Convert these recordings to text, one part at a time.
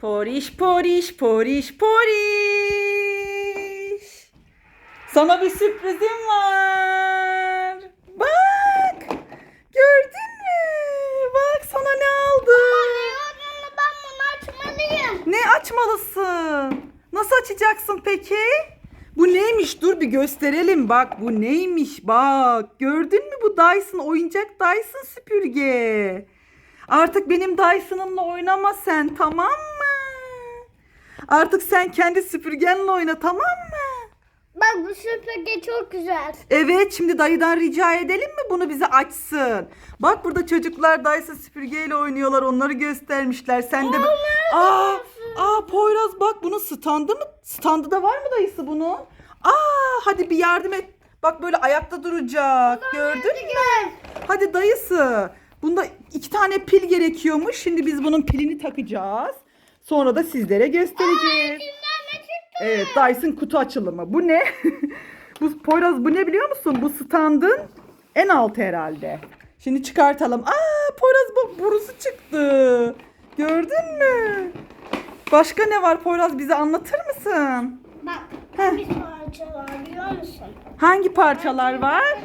Poriş poriş poriş poriş. Sana bir sürprizim var. Bak. Gördün mü? Bak sana ne aldım. ben bunu açmalıyım. Ne açmalısın? Nasıl açacaksın peki? Bu neymiş? Dur bir gösterelim. Bak bu neymiş? Bak. Gördün mü bu Dyson oyuncak Dyson süpürge. Artık benim Dyson'ımla oynama sen tamam mı? Artık sen kendi süpürgenle oyna tamam mı? Bak bu süpürge çok güzel. Evet şimdi dayıdan rica edelim mi bunu bize açsın? Bak burada çocuklar Dyson süpürgeyle oynuyorlar onları göstermişler. Sen de... Aa, aa Poyraz bak bunun standı mı? Standı da var mı dayısı bunun? Aa hadi bir yardım et. Bak böyle ayakta duracak. Gördün mü? Hadi dayısı. Bunda iki tane pil gerekiyormuş. Şimdi biz bunun pilini takacağız. Sonra da sizlere göstereceğiz. Evet Dyson kutu açılımı. Bu ne? bu Poyraz bu ne biliyor musun? Bu standın en altı herhalde. Şimdi çıkartalım. Aa Poyraz bak borusu çıktı. Gördün mü? Başka ne var Poyraz bize anlatır mısın? Bak Heh. bir parça var biliyor musun? Hangi parçalar var?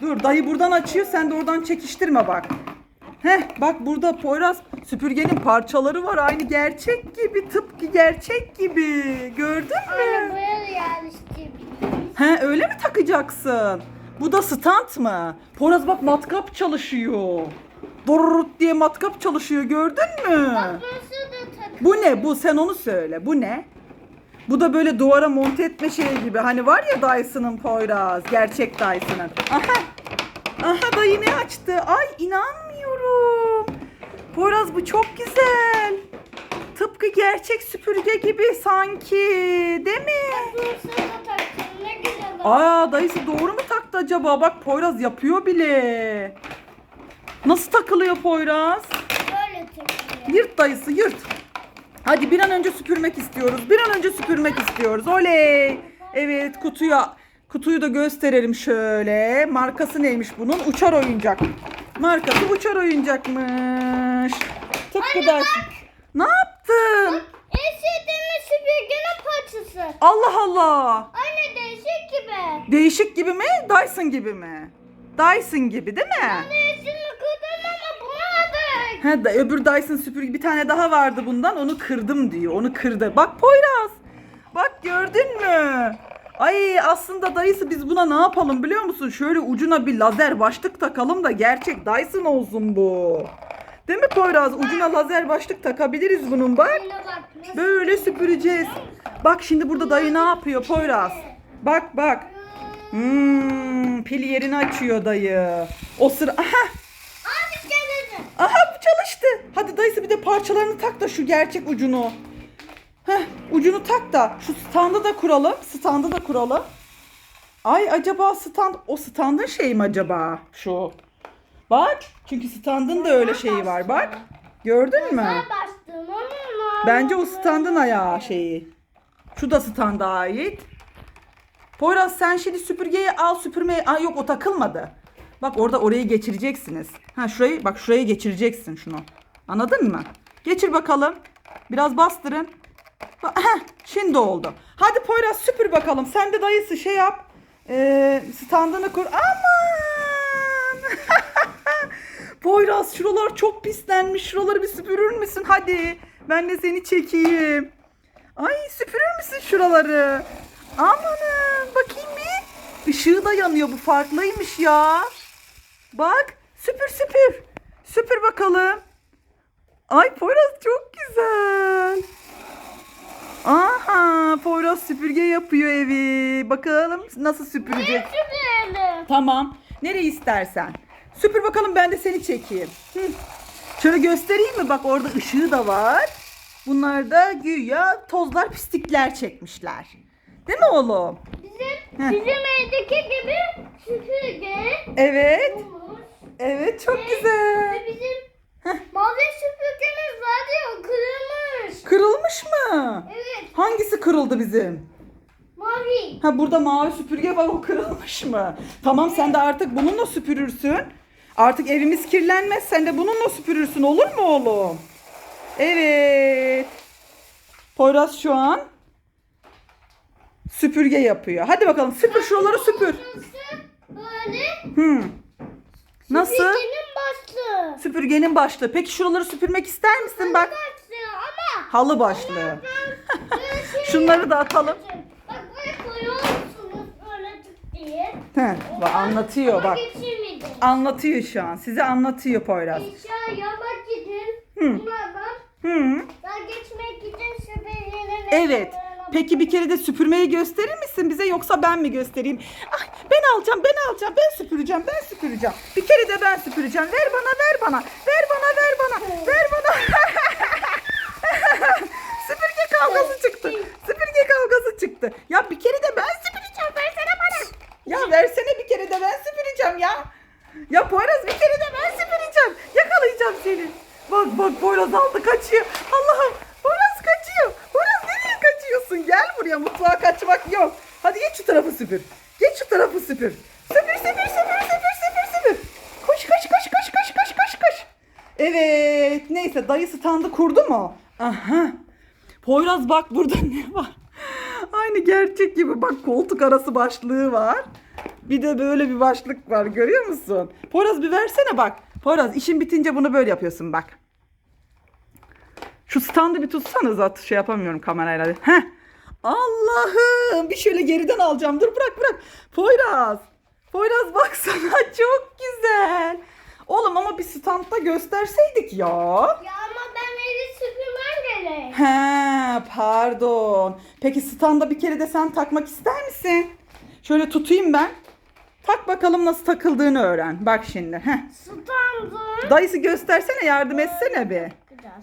Dur dayı buradan açıyor sen de oradan çekiştirme bak. Heh bak burada Poyraz süpürgenin parçaları var aynı gerçek gibi tıpkı gerçek gibi. Gördün mü? arabaya yerleştirdim. He öyle mi takacaksın? Bu da stand mı? Poyraz bak matkap çalışıyor. Dorrut diye matkap çalışıyor gördün mü? Bak burası da tak. Bu ne? Bu sen onu söyle. Bu ne? Bu da böyle duvara monte etme şeyi gibi. Hani var ya Dyson'ın Poyraz. Gerçek Dyson'ın. Aha. Aha dayı ne açtı? Ay inanmıyorum. Poyraz bu çok güzel. Tıpkı gerçek süpürge gibi sanki. Değil mi? Aa dayısı doğru mu taktı acaba? Bak Poyraz yapıyor bile. Nasıl takılıyor Poyraz? Böyle takılıyor. Yırt dayısı yırt. Hadi bir an önce süpürmek istiyoruz. Bir an önce süpürmek istiyoruz. Oley. Evet kutuya kutuyu da gösterelim şöyle. Markası neymiş bunun? Uçar oyuncak. Markası uçar oyuncakmış. Tıpkı da. Ne yaptın? En sevdiğimiz süpürgenin parçası. Allah Allah. Aynı değişik gibi. Değişik gibi mi? Dyson gibi mi? Dyson gibi değil mi? Değişini kırdım ama buna da. He, da, öbür Dyson süpürge bir tane daha vardı bundan. Onu kırdım diyor. Onu kırdı. Bak Poyraz. Bak gördün mü? Ay aslında dayısı biz buna ne yapalım biliyor musun? Şöyle ucuna bir lazer başlık takalım da gerçek Dyson olsun bu. Değil mi Poyraz? Ucuna lazer başlık takabiliriz bunun bak. Böyle süpüreceğiz. Bak şimdi burada dayı ne yapıyor Poyraz? Bak bak. Hmm, pil yerini açıyor dayı. O sıra... Aha. Aha bu çalıştı. Hadi dayısı bir de parçalarını tak da şu gerçek ucunu. Heh, ucunu tak da şu standı da kuralım. Standı da kuralım. Ay acaba stand o standın şeyi mi acaba şu? Bak çünkü standın da öyle şeyi var bak. Gördün mü? Ben bastım ama. Bence o standın ayağı şeyi. Şu da standa ait. Poyraz sen şimdi süpürgeyi al süpürmeye... Aa, yok o takılmadı. Bak orada orayı geçireceksiniz. Ha şurayı bak şuraya geçireceksin şunu. Anladın mı? Geçir bakalım. Biraz bastırın. Ba- Heh, şimdi oldu. Hadi Poyraz süpür bakalım. Sen de dayısı şey yap. Ee, standını kur. Aman! Poyraz şuralar çok pislenmiş. Şuraları bir süpürür müsün? Hadi. Ben de seni çekeyim. Ay süpürür müsün şuraları? Amanın bakayım bir. Işığı da yanıyor bu farklıymış ya. Bak süpür süpür. Süpür bakalım. Ay Poyraz çok güzel. Aha Poyraz süpürge yapıyor evi. Bakalım nasıl süpürecek. Süpürelim. Tamam. Nereyi istersen. Süpür bakalım ben de seni çekeyim. Hı. Şöyle göstereyim mi? Bak orada ışığı da var. Bunlar da güya tozlar pislikler çekmişler. Değil mi oğlum? Bizim, Heh. bizim evdeki gibi süpürge. Evet. olmuş. Evet çok Ve güzel. bizim Heh. mavi süpürgemiz vardı ya kırılmış. Kırılmış mı? Evet Hangisi kırıldı bizim? mavi. Ha burada mavi süpürge var o kırılmış mı? Tamam sen de artık bununla süpürürsün. Artık evimiz kirlenmez sen de bununla süpürürsün olur mu oğlum? Evet. Poyraz şu an süpürge yapıyor. Hadi bakalım süpür şuraları süpür. Böyle. Hmm. Nasıl? Süpürgenin başlığı. Süpürgenin başlığı. Peki şuraları süpürmek ister misin? Bak Başlığı ama. halı başlığı. Şey Şunları da atalım. Bak böyle koyuyorsunuz böyle tık diye. He, bak anlatıyor bak. geçirmedim. Anlatıyor şu an. Size anlatıyor Poyraz. Eşya yapmak için Hı. Hı. daha geçmek için süpürgenin Evet. Peki bir kere de süpürmeyi gösterir misin bize yoksa ben mi göstereyim? Ay ben alacağım, ben alacağım, ben süpüreceğim, ben süpüreceğim. Bir kere de ben süpüreceğim. Ver bana, ver bana. Ver bana, ver bana. Ver bana. Süpürge kavgası çıktı. Süpürge kavgası çıktı. Ya bir kere de ben süpüreceğim. Versene bana. Ya versene bir kere de ben süpüreceğim ya. Ya Poyraz bir kere de ben süpüreceğim. Yakalayacağım seni. Bak bak Poyraz aldı kaçıyor. Allah'ım Poyraz kaçıyor. Poyraz nereye kaçıyorsun? Gel buraya mutfağa kaçmak yok. Hadi geç şu tarafı süpür. Geç şu tarafı süpür. Süpür süpür süpür süpür süpür süpür. Koş koş koş koş koş koş koş koş. Evet neyse dayı standı kurdu mu? Aha. Poyraz bak burada ne var? Aynı gerçek gibi bak koltuk arası başlığı var. Bir de böyle bir başlık var görüyor musun? Poyraz bir versene bak. Poyraz işin bitince bunu böyle yapıyorsun bak. Şu standı bir tutsanız at şey yapamıyorum kamerayla. Heh. Allah'ım bir şöyle geriden alacağım. Dur bırak bırak. Poyraz. Poyraz baksana çok güzel. Oğlum ama bir standta gösterseydik ya. Ya ama ben evi süpürmem gerek. He pardon. Peki standa bir kere de sen takmak ister misin? Şöyle tutayım ben. Tak bakalım nasıl takıldığını öğren. Bak şimdi. Heh. Standı. Dayısı göstersene yardım etsene bir.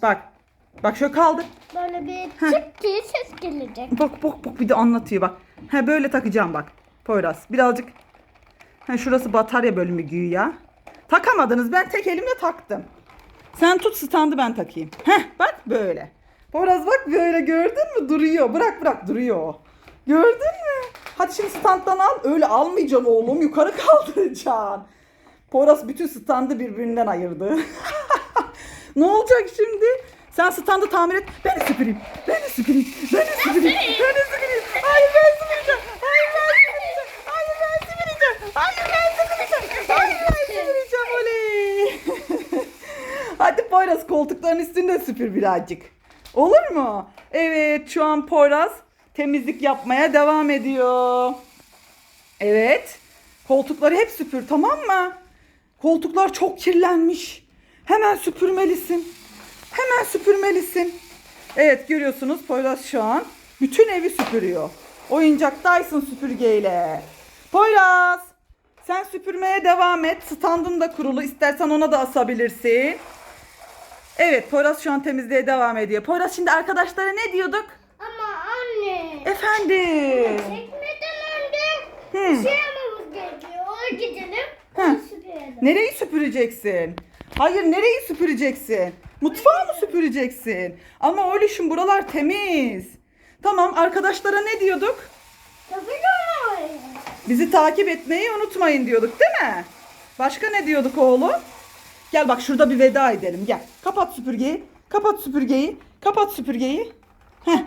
Bak. Bak şöyle kaldı. Böyle bir tık diye ses gelecek. Bak bak bak bir de anlatıyor bak. He böyle takacağım bak. Poyraz birazcık. He şurası batarya bölümü güya. Takamadınız ben tek elimle taktım. Sen tut standı ben takayım. Heh bak böyle. Poyraz bak böyle gördün mü duruyor. Bırak bırak duruyor o. Gördün mü? Hadi şimdi standdan al. Öyle almayacaksın oğlum yukarı kaldıracaksın. Poyraz bütün standı birbirinden ayırdı. ne olacak şimdi? Sen standı tamir et. Ben süpüreyim. Ben süpüreyim. Ben süpüreyim. Ben süpüreyim. Hayır ben süpüreceğim. Hayır ben süpüreceğim. Hayır ben süpüreceğim. Hayır ben süpüreceğim. Hayır ben süpüreceğim. Oley. Hadi Poyraz koltukların üstünde süpür birazcık. Olur mu? Evet şu an Poyraz temizlik yapmaya devam ediyor. Evet. Koltukları hep süpür tamam mı? Koltuklar çok kirlenmiş. Hemen süpürmelisin. Hemen süpürmelisin. Evet görüyorsunuz Poyraz şu an bütün evi süpürüyor. Oyuncak Dyson süpürgeyle. Poyraz sen süpürmeye devam et. Standın da kurulu. İstersen ona da asabilirsin. Evet Poyraz şu an temizliğe devam ediyor. Poyraz şimdi arkadaşlara ne diyorduk? Efendim. Çekmeden önce Hı. şey yapmamız gerekiyor. Oraya gidelim. Hı. Süpürelim. Nereyi süpüreceksin? Hayır nereyi süpüreceksin? Mutfağı mı süpüreceksin? Ama oğluşum buralar temiz. Tamam arkadaşlara ne diyorduk? Tabii. Bizi takip etmeyi unutmayın diyorduk değil mi? Başka ne diyorduk oğlum? Gel bak şurada bir veda edelim gel. Kapat süpürgeyi. Kapat süpürgeyi. Kapat süpürgeyi. Heh.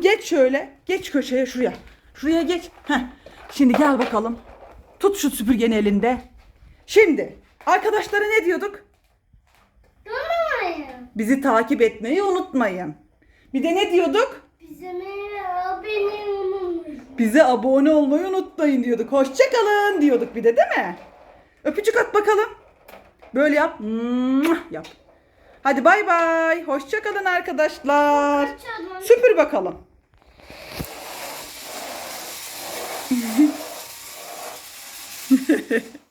Geç şöyle. Geç köşeye şuraya. Şuraya geç. Heh. Şimdi gel bakalım. Tut şu süpürgeni elinde. Şimdi arkadaşlara ne diyorduk? Tamam. Bizi takip etmeyi unutmayın. Bir de ne diyorduk? Bizim abini unutmuş. Bize abone olmayı unutmayın diyorduk. Hoşçakalın diyorduk bir de değil mi? Öpücük at bakalım. Böyle yap. Yap. Hadi bay bay. Hoşçakalın arkadaşlar. Süpür bakalım.